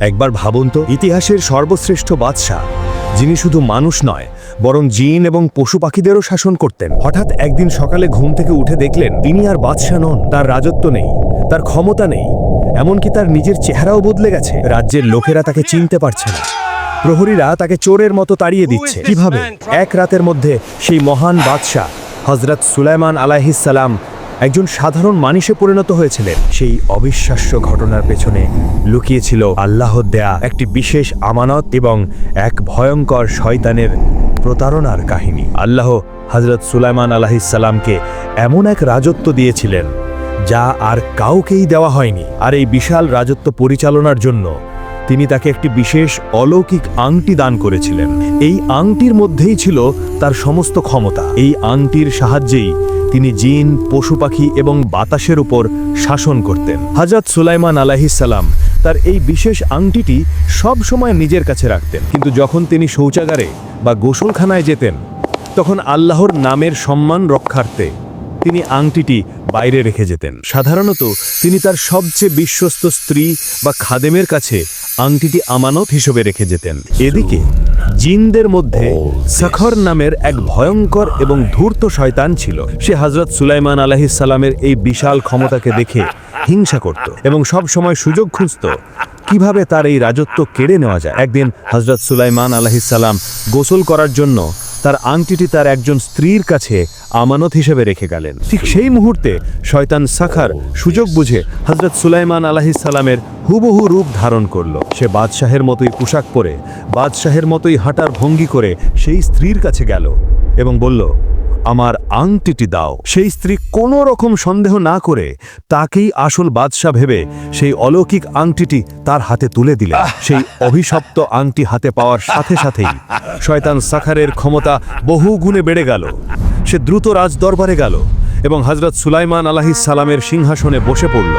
একবার ভাবুন তো, ইতিহাসের সর্বশ্রেষ্ঠ বাদশাহ, যিনি শুধু মানুষ নয়, বরং জিন এবং পশু পাখিদেরও শাসন করতেন। হঠাৎ একদিন সকালে ঘুম থেকে উঠে দেখলেন, তিনি আর বাদশাহ নন, তার রাজত্ব নেই, তার ক্ষমতা নেই, এমনকি তার নিজের চেহারাও বদলে গেছে। রাজ্যের লোকেরা তাকে চিনতে পারছে না। প্রহরীরা তাকে চোরের মতো তাড়িয়ে দিচ্ছে। কীভাবে? এক রাতের মধ্যে সেই মহান বাদশাহ হজরত সুলাইমান আলাহিসাল্লাম একজন সাধারণ মানুষে পরিণত হয়েছিলেন। সেই অবিশ্বাস্য ঘটনার পেছনে লুকিয়েছিল আল্লাহর দেয়া একটি বিশেষ আমানত এবং এক ভয়ঙ্কর শয়তানের প্রতারণার কাহিনী। আল্লাহ হজরত সুলাইমান আলাহিসাল্লামকে এমন এক রাজত্ব দিয়েছিলেন, যা আর কাউকেই দেওয়া হয়নি। আর এই বিশাল রাজত্ব পরিচালনার জন্য তিনি তাকে একটি বিশেষ অলৌকিক আংটি দান করেছিলেন। এই আংটির মধ্যেই ছিল তার সমস্ত ক্ষমতা। এই আংটির সাহায্যেই তিনি জিন, পশু পাখি এবং বাতাসের উপর শাসন করতেন। হাজরত সুলাইমান আলাহিসাল্লাম তার এই বিশেষ আংটিটি সব সময় নিজের কাছে রাখতেন। কিন্তু যখন তিনি শৌচাগারে বা গোসলখানায় যেতেন, তখন আল্লাহর নামের সম্মান রক্ষার্থে তিনি আংটিটি বাইরে রেখে যেতেন। সাধারণত তিনি তার সবচেয়ে বিশ্বস্ত স্ত্রী বা খাদেমের কাছে আংটিটি আমানত হিসেবে রেখে যেতেন। এদিকে জিনদের মধ্যে সখর নামের এক ভয়ঙ্কর এবং ধূর্ত শয়তান ছিল। সে হজরত সুলাইমান সালামের এই বিশাল ক্ষমতাকে দেখে হিংসা করত এবং সব সময় সুযোগ খুঁজত কীভাবে তার এই রাজত্ব কেড়ে নেওয়া যায়। একদিন হজরত সুলাইমান আলাহিসাল্লাম গোসল করার জন্য তার আংটিটি তার একজন স্ত্রীর কাছে আমানত হিসেবে রেখে গেলেন। ঠিক সেই মুহূর্তে শয়তান সাখার সুযোগ বুঝে হজরত সুলাইমান আলাহিসাল্লামের হুবহু রূপ ধারণ করল। সে বাদশাহের মতোই পোশাক পরে, বাদশাহের মতোই হাঁটার ভঙ্গি করে সেই স্ত্রীর কাছে গেল এবং বলল আমার আংটিটি দাও। সেই স্ত্রী কোনো রকম সন্দেহ না করে তাকেই আসল বাদশা ভেবে সেই অলৌকিক আংটিটি তার হাতে তুলে দিলে। সেই অভিশপ্ত আংটি হাতে পাওয়ার সাথে সাথেই শয়তান সাখারের ক্ষমতা বহু গুণে বেড়ে গেল। সে দ্রুত রাজদরবারে গেল এবং হজরত সুলাইমান সালামের সিংহাসনে বসে পড়ল।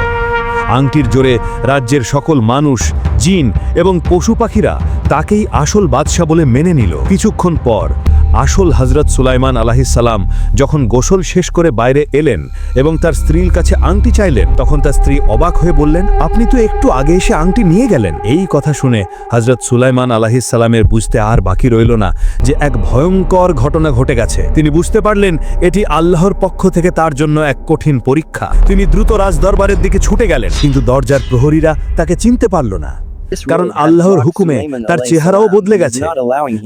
আংটির জোরে রাজ্যের সকল মানুষ, জিন এবং পশু পাখিরা তাকেই আসল বাদশাহ বলে মেনে নিল। কিছুক্ষণ পর আসল হজরত সুলাইমান আলাহিসাল্লাম যখন গোসল শেষ করে বাইরে এলেন এবং তার স্ত্রীর কাছে আংটি চাইলেন, তখন তার স্ত্রী অবাক হয়ে বললেন, আপনি তো একটু আগে এসে আংটি নিয়ে গেলেন। এই কথা শুনে হজরত সুলাইমান আলাহিসাল্লামের বুঝতে আর বাকি রইল না যে এক ভয়ঙ্কর ঘটনা ঘটে গেছে। তিনি বুঝতে পারলেন, এটি আল্লাহর পক্ষ থেকে তার জন্য এক কঠিন পরীক্ষা। তিনি দ্রুত রাজদরবারের দিকে ছুটে গেলেন, কিন্তু দরজার প্রহরীরা তাকে চিনতে পারল না। কারণ আল্লাহর হুকুমে তার চেহারাও বদলে গেছে।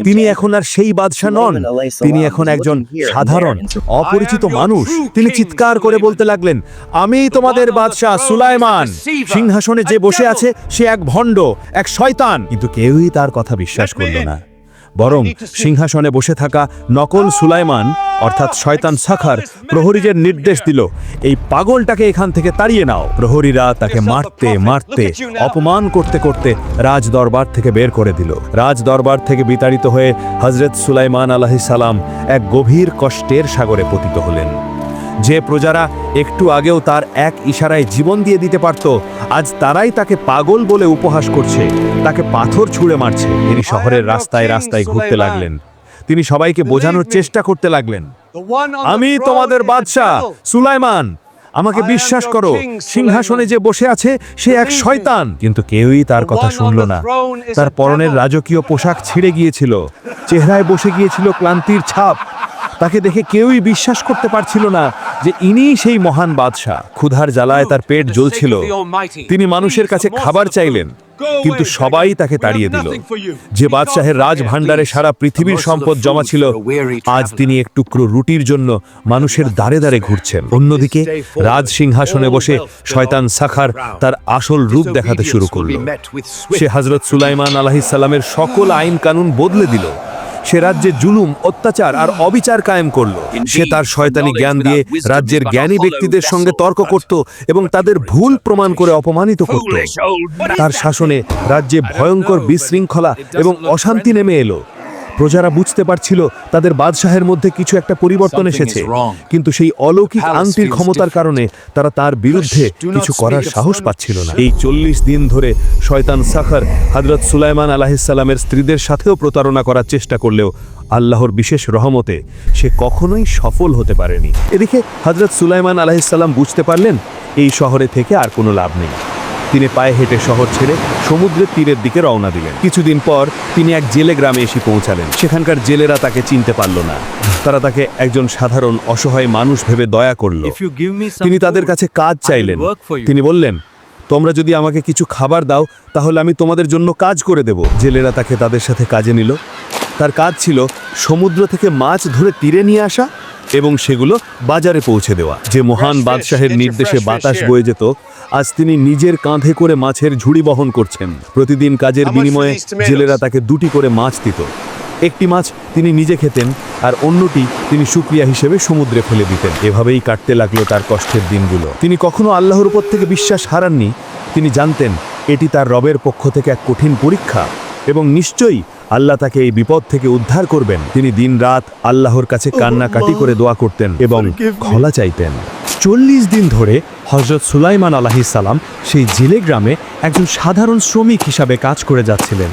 তিনি এখন আর সেই বাদশাহ নন। তিনি এখন একজন সাধারণ অপরিচিত মানুষ। তিনি চিৎকার করে বলতে লাগলেন আমি তোমাদের বাদশাহ সুলাইমান। সিংহাসনে যে বসে আছে সে এক ভণ্ড এক শয়তান। কিন্তু কেউই তার কথা বিশ্বাস করল না। বরং সিংহাসনে বসে থাকা নকল সুলাইমান, অর্থাৎ শয়তান সাখার, প্রহরীদের নির্দেশ দিল, এই পাগলটাকে এখান থেকে তাড়িয়ে নাও। প্রহরীরা তাকে মারতে মারতে, অপমান করতে করতে রাজ দরবার থেকে বের করে দিল। রাজ দরবার থেকে বিতাড়িত হয়ে হজরত সুলাইমান আলাহি সালাম এক গভীর কষ্টের সাগরে পতিত হলেন। যে প্রজারা একটু আগেও তার এক ইশারায় জীবন দিয়ে দিতে পারত, আজ তারাই তাকে পাগল বলে উপহাস করছে। তাকে পাথর ছুঁড়ে মারছে। তিনি শহরের রাস্তায় রাস্তায় ঘুরতে লাগলেন। তিনি সবাইকে বোঝানোর চেষ্টা করতে লাগলেন। আমি তোমাদের বাদশাহ, সুলাইমান। আমাকে বিশ্বাস করো, সিংহাসনে যে বসে আছে, সে এক শয়তান। কিন্তু কেউই তার কথা শুনল না। তার পরনের রাজকীয় পোশাক ছিঁড়ে গিয়েছিল। চেহারায় বসে গিয়েছিল ক্লান্তির ছাপ। তাকে দেখে কেউই বিশ্বাস করতে পারছিল না যে ইনিই সেই মহান বাদশাহ। ক্ষুধার জ্বালায় তার পেট জ্বলছিল। তিনি মানুষের কাছে খাবার চাইলেন, কিন্তু সবাই তাকে তাড়িয়ে দিল। যে বাদশাহের রাজ ভাণ্ডারে সারা পৃথিবীর সম্পদ জমা ছিল, আজ তিনি এক টুকরো রুটির জন্য মানুষের দাঁড়ে দাঁড়ে ঘুরছেন। অন্যদিকে রাজ সিংহাসনে বসে শয়তান সাখার তার আসল রূপ দেখাতে শুরু করল। সে হজরত সুলাইমান আলাহিসাল্লামের সকল আইন কানুন বদলে দিল। সে রাজ্যে জুলুম অত্যাচার আর অবিচার কায়েম করল। সে তার শয়তানি জ্ঞান দিয়ে রাজ্যের জ্ঞানী ব্যক্তিদের সঙ্গে তর্ক করত এবং তাদের ভুল প্রমাণ করে অপমানিত করত। তার শাসনে রাজ্যে ভয়ঙ্কর বিশৃঙ্খলা এবং অশান্তি নেমে এলো। প্রজারা বুঝতে পারছিল তাদের বাদশাহের মধ্যে কিছু একটা পরিবর্তন এসেছে। কিন্তু সেই অলৌকিক আংটির ক্ষমতার কারণে তারা তার বিরুদ্ধে কিছু করার সাহস পাচ্ছিল না। এই চল্লিশ দিন ধরে শয়তান সাখার হজরত সুলাইমান আলাহিসাল্লামের স্ত্রীদের সাথেও প্রতারণা করার চেষ্টা করলেও আল্লাহর বিশেষ রহমতে সে কখনোই সফল হতে পারেনি। এদিকে হজরত সুলাইমান আলাহিসাল্লাম বুঝতে পারলেন এই শহরে থেকে আর কোনো লাভ নেই। তিনি পায়ে হেঁটে শহর ছেড়ে সমুদ্রের তীরের দিকে রওনা দিলেন। কিছুদিন পর তিনি এক জেলে গ্রামে এসে পৌঁছালেন। সেখানকার জেলেরা তাকে চিনতে পারল না। তারা তাকে একজন সাধারণ অসহায় মানুষ ভেবে দয়া করল। তিনি তাদের কাছে কাজ চাইলেন. তিনি বললেন তোমরা যদি আমাকে কিছু খাবার দাও তাহলে আমি তোমাদের জন্য কাজ করে দেব। জেলেরা তাকে তাদের সাথে কাজে নিল। তার কাজ ছিল সমুদ্র থেকে মাছ ধরে তীরে নিয়ে আসা এবং সেগুলো বাজারে পৌঁছে দেওয়া। যে মহান বাদশাহের নির্দেশে বাতাস বয়ে যেত আজ তিনি নিজের কাঁধে করে মাছের ঝুড়ি বহন করছেন। প্রতিদিন কাজের বিনিময়ে জেলেরা তাকে দুটি করে মাছ দিত। একটি মাছ তিনি নিজে খেতেন আর অন্যটি তিনি শুক্রিয়া হিসেবে সমুদ্রে ফেলে দিতেন। এভাবেই কাটতে লাগল তার কষ্টের দিনগুলো। তিনি কখনো আল্লাহর উপর থেকে বিশ্বাস হারাননি। তিনি জানতেন এটি তার রবের পক্ষ থেকে এক কঠিন পরীক্ষা এবং নিশ্চয়ই আল্লাহ তাকে এই বিপদ থেকে উদ্ধার করবেন। তিনি দিনরাত আল্লাহর কাছে কান্নাকাটি করে দোয়া করতেন এবং খলা চাইতেন। চল্লিশ দিন ধরে হজরত সুলাইমান সালাম সেই জেলে গ্রামে একজন সাধারণ শ্রমিক হিসাবে কাজ করে যাচ্ছিলেন।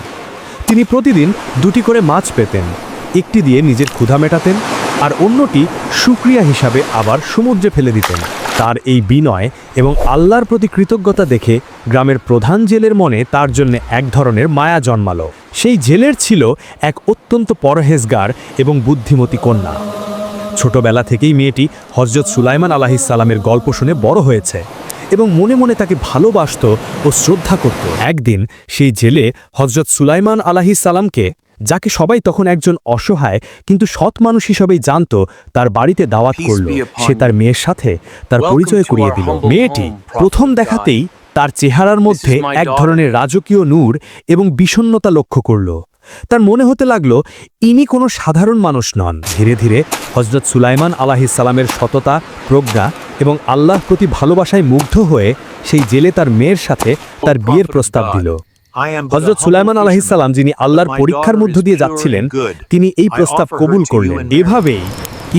তিনি প্রতিদিন দুটি করে মাছ পেতেন, একটি দিয়ে নিজের ক্ষুধা মেটাতেন আর অন্যটি সুক্রিয়া হিসাবে আবার সমুদ্রে ফেলে দিতেন। তার এই বিনয় এবং আল্লাহর প্রতি কৃতজ্ঞতা দেখে গ্রামের প্রধান জেলের মনে তার জন্য এক ধরনের মায়া জন্মালো। সেই জেলের ছিল এক অত্যন্ত পরহেজগার এবং বুদ্ধিমতী কন্যা। ছোটবেলা থেকেই মেয়েটি হজরত সুলাইমান আলাহিসাল্লামের গল্প শুনে বড় হয়েছে এবং মনে মনে তাকে ভালোবাসত ও শ্রদ্ধা করত। একদিন সেই জেলে হজরত সুলাইমান আলাহিসাল্লামকে যাকে সবাই তখন একজন অসহায় কিন্তু সৎ মানুষ হিসেবেই জানত তার বাড়িতে দাওয়াত করল। সে তার মেয়ের সাথে তার পরিচয় করিয়ে দিল। মেয়েটি প্রথম দেখাতেই তার চেহারার মধ্যে এক ধরনের রাজকীয় নূর এবং বিষণ্ণতা লক্ষ্য করল। তার মনে হতে লাগল, ইনি কোনো সাধারণ মানুষ নন। ধীরে ধীরে হজরত সুলাইমান আলাহিসাল্লামের সততা, প্রজ্ঞা এবং আল্লাহর প্রতি ভালোবাসায় মুগ্ধ হয়ে সেই জেলে তার মেয়ের সাথে তার বিয়ের প্রস্তাব দিল। হজরত সুলাইমান আলাহিসাল্লাম যিনি আল্লাহর পরীক্ষার মধ্য দিয়ে যাচ্ছিলেন, তিনি এই প্রস্তাব কবুল করলেন। এভাবেই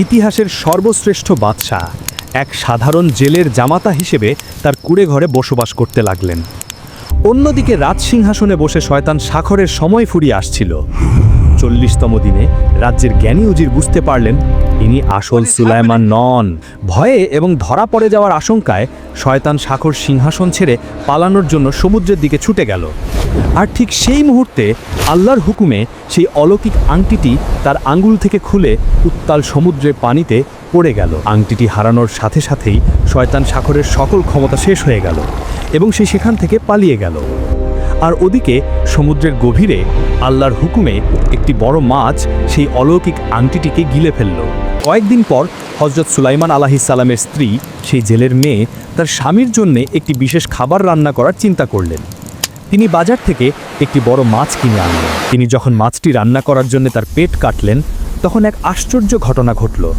ইতিহাসের সর্বশ্রেষ্ঠ বাদশাহ এক সাধারণ জেলের জামাতা হিসেবে তার কুড়ে ঘরে বসবাস করতে লাগলেন। অন্যদিকে রাজসিংহাসনে বসে শয়তান সাখরের সময় ফুরিয়ে আসছিল। চল্লিশতম দিনে রাজ্যের জ্ঞানী উজির বুঝতে পারলেন ইনি আসল সুলাইমান নন। ভয়ে এবং ধরা পড়ে যাওয়ার আশঙ্কায় শয়তান সাখর সিংহাসন ছেড়ে পালানোর জন্য সমুদ্রের দিকে ছুটে গেল। আর ঠিক সেই মুহূর্তে আল্লাহর হুকুমে সেই অলৌকিক আংটিটি তার আঙ্গুল থেকে খুলে উত্তাল সমুদ্রের পানিতে পড়ে গেল। আংটিটি হারানোর সাথে সাথেই শয়তান সাখরের সকল ক্ষমতা শেষ হয়ে গেল এবং সে সেখান থেকে পালিয়ে গেল। আর ওদিকে সমুদ্রের গভীরে আল্লাহর হুকুমে একটি বড় মাছ সেই অলৌকিক আংটিটিকে গিলে ফেলল। কয়েকদিন পর হজরত সুলাইমান আলাহিসাল্লামের স্ত্রী, সেই জেলের মেয়ে, তার স্বামীর জন্যে একটি বিশেষ খাবার রান্না করার চিন্তা করলেন। তিনি বাজার থেকে একটি বড় মাছ কিনে আনলেন। তিনি যখন মাছটি রান্না করার জন্য তার পেট কাটলেন, তখন এক আশ্চর্য ঘটনা ঘটল।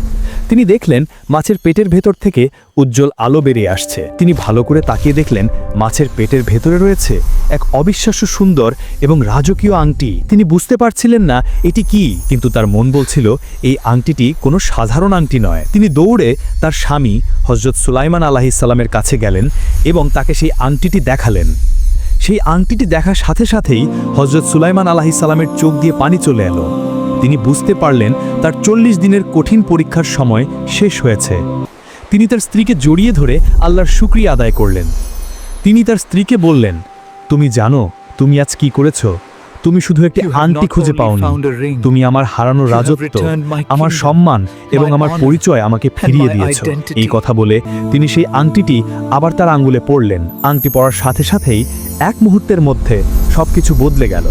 তিনি দেখলেন মাছের পেটের ভেতর থেকে উজ্জ্বল আলো বেরিয়ে আসছে। তিনি ভালো করে তাকিয়ে দেখলেন মাছের পেটের ভেতরে রয়েছে এক অবিশ্বাস্য সুন্দর এবং রাজকীয় আংটি। তিনি বুঝতে পারছিলেন না এটি কি, কিন্তু তার মন বলছিল, এই আংটিটি কোনো সাধারণ আংটি নয়। তিনি দৌড়ে তার স্বামী হজরত সুলাইমান আলাহিসাল্লামের কাছে গেলেন এবং তাকে সেই আংটিটি দেখালেন। সেই আংটিটি দেখার সাথে সাথেই হজরত সুলাইমান আলাহি সালামের চোখ দিয়ে পানি চলে এলো। তিনি বুঝতে পারলেন তার চল্লিশ দিনের কঠিন পরীক্ষার সময় শেষ হয়েছে। তিনি তার স্ত্রীকে জড়িয়ে ধরে আল্লাহর শুক্রিয়া আদায় করলেন। তিনি তার স্ত্রীকে বললেন তুমি জানো তুমি আজ কি করেছ? তুমি শুধু একটি আংটি খুঁজে পাওনি। তুমি আমার হারানো রাজত্ব আমার সম্মান এবং আমার পরিচয় আমাকে ফিরিয়ে দিয়েছ। এই কথা বলে তিনি সেই আংটিটি আবার তার আঙ্গুলে পড়লেন। আংটি পড়ার সাথে সাথেই এক মুহূর্তের মধ্যে সবকিছু বদলে গেল।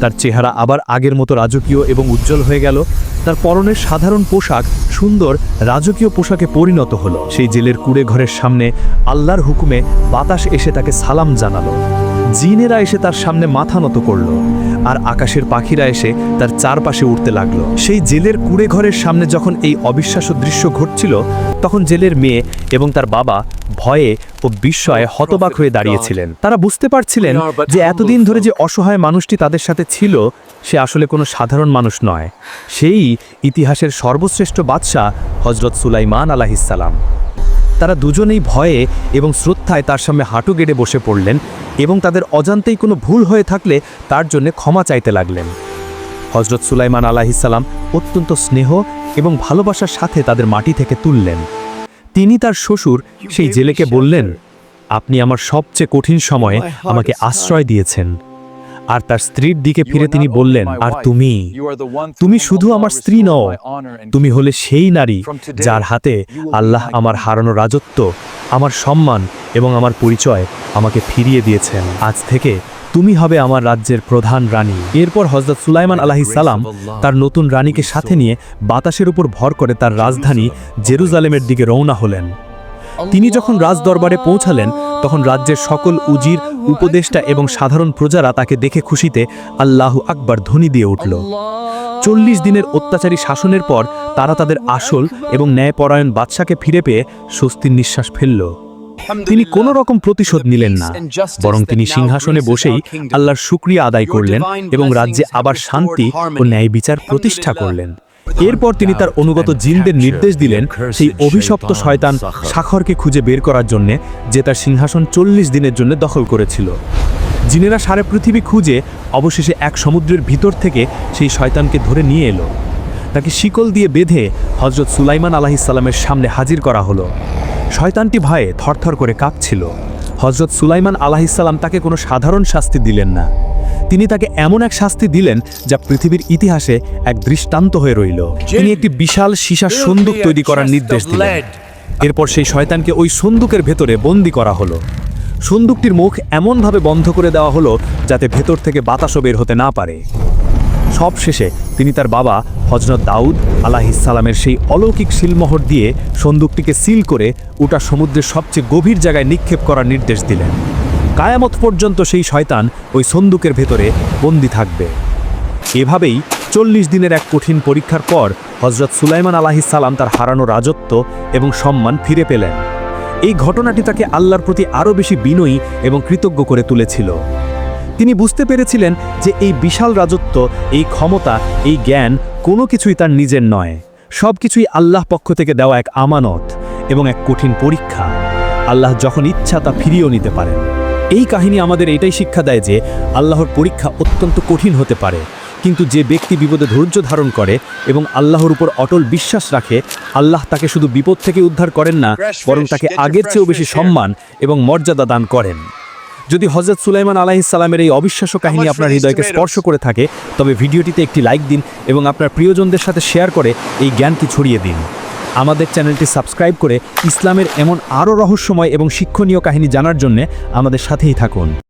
তার চেহারা আবার আগের মতো রাজকীয় এবং উজ্জ্বল হয়ে গেল। তার পরনের সাধারণ পোশাক সুন্দর, রাজকীয় পোশাকে পরিণত হলো। সেই জেলের কুড়ে ঘরের সামনে আল্লাহর হুকুমে বাতাস এসে তাকে সালাম জানালো। জিনেরা এসে তার সামনে মাথা নত করল আর আকাশের পাখিরা এসে তার চারপাশে উঠতে লাগল। সেই জেলের কুড়ে ঘরের সামনে যখন এই অবিশ্বাস্য দৃশ্য ঘটছিল, তখন জেলের মেয়ে এবং তার বাবা ভয়ে ও বিস্ময়ে হতবাক হয়ে দাঁড়িয়েছিলেন। তারা বুঝতে পারছিলেন যে এতদিন ধরে যে অসহায় মানুষটি তাদের সাথে ছিল, সে আসলে কোনো সাধারণ মানুষ নয়। সেই ইতিহাসের সর্বশ্রেষ্ঠ বাদশাহ হজরত সুলাইমান আলাহিসাল্লাম তারা দুজনেই ভয়ে এবং শ্রদ্ধায় তার সামনে হাঁটু গেড়ে বসে পড়লেন এবং তাদের অজান্তেই কোনো ভুল হয়ে থাকলে তার জন্য ক্ষমা চাইতে লাগলেন। হজরত সুলাইমান আলাহিসাল্লাম অত্যন্ত স্নেহ এবং ভালোবাসার সাথে তাদের মাটি থেকে তুললেন। তিনি তার শ্বশুর সেই জেলেকে বললেন আপনি আমার সবচেয়ে কঠিন সময়ে আমাকে আশ্রয় দিয়েছেন। আর তার স্ত্রীর দিকে ফিরে তিনি বললেন আর তুমি তুমি শুধু আমার স্ত্রী নও তুমি হলে সেই নারী যার হাতে আল্লাহ আমার হারানো রাজত্ব আমার সম্মান এবং আমার পরিচয় আমাকে ফিরিয়ে দিয়েছেন। আজ থেকে তুমি হবে আমার রাজ্যের প্রধান রানী। এরপর হজরত সুলাইমান আলাহি সালাম তার নতুন রানীকে সাথে নিয়ে বাতাসের উপর ভর করে তার রাজধানী জেরুজালেমের দিকে রওনা হলেন। তিনি যখন রাজদরবারে পৌঁছালেন, তখন রাজ্যের সকল উজির, উপদেষ্টা এবং সাধারণ প্রজারা তাকে দেখে খুশিতে আল্লাহ আকবার ধ্বনি দিয়ে উঠল। চল্লিশ দিনের অত্যাচারী শাসনের পর তারা তাদের আসল এবং ন্যায়পরায়ণ বাদশাকে ফিরে পেয়ে স্বস্তির নিঃশ্বাস ফেলল। তিনি কোনো রকম প্রতিশোধ নিলেন না বরং তিনি সিংহাসনে বসেই আল্লাহর শুক্রিয়া আদায় করলেন এবং রাজ্যে আবার শান্তি ও ন্যায় বিচার প্রতিষ্ঠা করলেন। এরপর তিনি তার অনুগত জিনদের নির্দেশ দিলেন সেই অভিশপ্ত শয়তান সাখরকে খুঁজে বের করার জন্যে যে তার সিংহাসন চল্লিশ দিনের জন্য দখল করেছিল। জিনেরা সারা পৃথিবী খুঁজে অবশেষে এক সমুদ্রের ভিতর থেকে সেই শয়তানকে ধরে নিয়ে এলো। তাকে শিকল দিয়ে বেঁধে হজরত সুলাইমান আলাহিসাল্লামের সামনে হাজির করা হলো। শয়তানটি ভয়ে থরথর করে কাঁপছিল। হজরত সুলাইমান আলাহিসাল্লাম তাকে কোনো সাধারণ শাস্তি দিলেন না। তিনি তাকে এমন এক শাস্তি দিলেন যা পৃথিবীর ইতিহাসে এক দৃষ্টান্ত হয়ে রইল। তিনি একটি বিশাল সীসার সন্দুক তৈরি করার নির্দেশ দিলেন। এরপর সেই শয়তানকে ওই সন্দুকের ভেতরে বন্দি করা হলো। সন্দুকটির মুখ এমনভাবে বন্ধ করে দেওয়া হলো যাতে ভেতর থেকে বাতাসও বের হতে না পারে। সব শেষে তিনি তার বাবা হজরত দাউদ আলাহিসাল্লামের সেই অলৌকিক শিলমোহর দিয়ে সন্দুকটিকে সিল করে ওটা সমুদ্রের সবচেয়ে গভীর জায়গায় নিক্ষেপ করার নির্দেশ দিলেন। কায়ামত পর্যন্ত সেই শয়তান ওই সন্দুকের ভেতরে বন্দি থাকবে। এভাবেই চল্লিশ দিনের এক কঠিন পরীক্ষার পর হজরত সুলাইমান আলাহিসাল্লাম তার হারানো রাজত্ব এবং সম্মান ফিরে পেলেন। এই ঘটনাটি তাকে আল্লাহর প্রতি আরও বেশি বিনয়ী এবং কৃতজ্ঞ করে তুলেছিল। তিনি বুঝতে পেরেছিলেন যে এই বিশাল রাজত্ব, এই ক্ষমতা, এই জ্ঞান কোনো কিছুই তার নিজের নয়। সব কিছুই আল্লাহ পক্ষ থেকে দেওয়া এক আমানত এবং এক কঠিন পরীক্ষা। আল্লাহ যখন ইচ্ছা তা ফিরিয়েও নিতে পারেন। এই কাহিনী আমাদের এটাই শিক্ষা দেয় যে আল্লাহর পরীক্ষা অত্যন্ত কঠিন হতে পারে। কিন্তু যে ব্যক্তি বিপদে ধৈর্য ধারণ করে এবং আল্লাহর উপর অটল বিশ্বাস রাখে আল্লাহ তাকে শুধু বিপদ থেকে উদ্ধার করেন না বরং তাকে আগের চেয়েও বেশি সম্মান এবং মর্যাদা দান করেন। যদি হজরত সুলাইমান আলাহিসাল্লামের এই অবিশ্বাস্য কাহিনী আপনার হৃদয়কে স্পর্শ করে থাকে তবে ভিডিওটিতে একটি লাইক দিন এবং আপনার প্রিয়জনদের সাথে শেয়ার করে এই জ্ঞানটি ছড়িয়ে দিন। আমাদের চ্যানেলটি সাবস্ক্রাইব করে ইসলামের এমন আরও রহস্যময় এবং শিক্ষণীয় কাহিনী জানার জন্য আমাদের সাথেই থাকুন।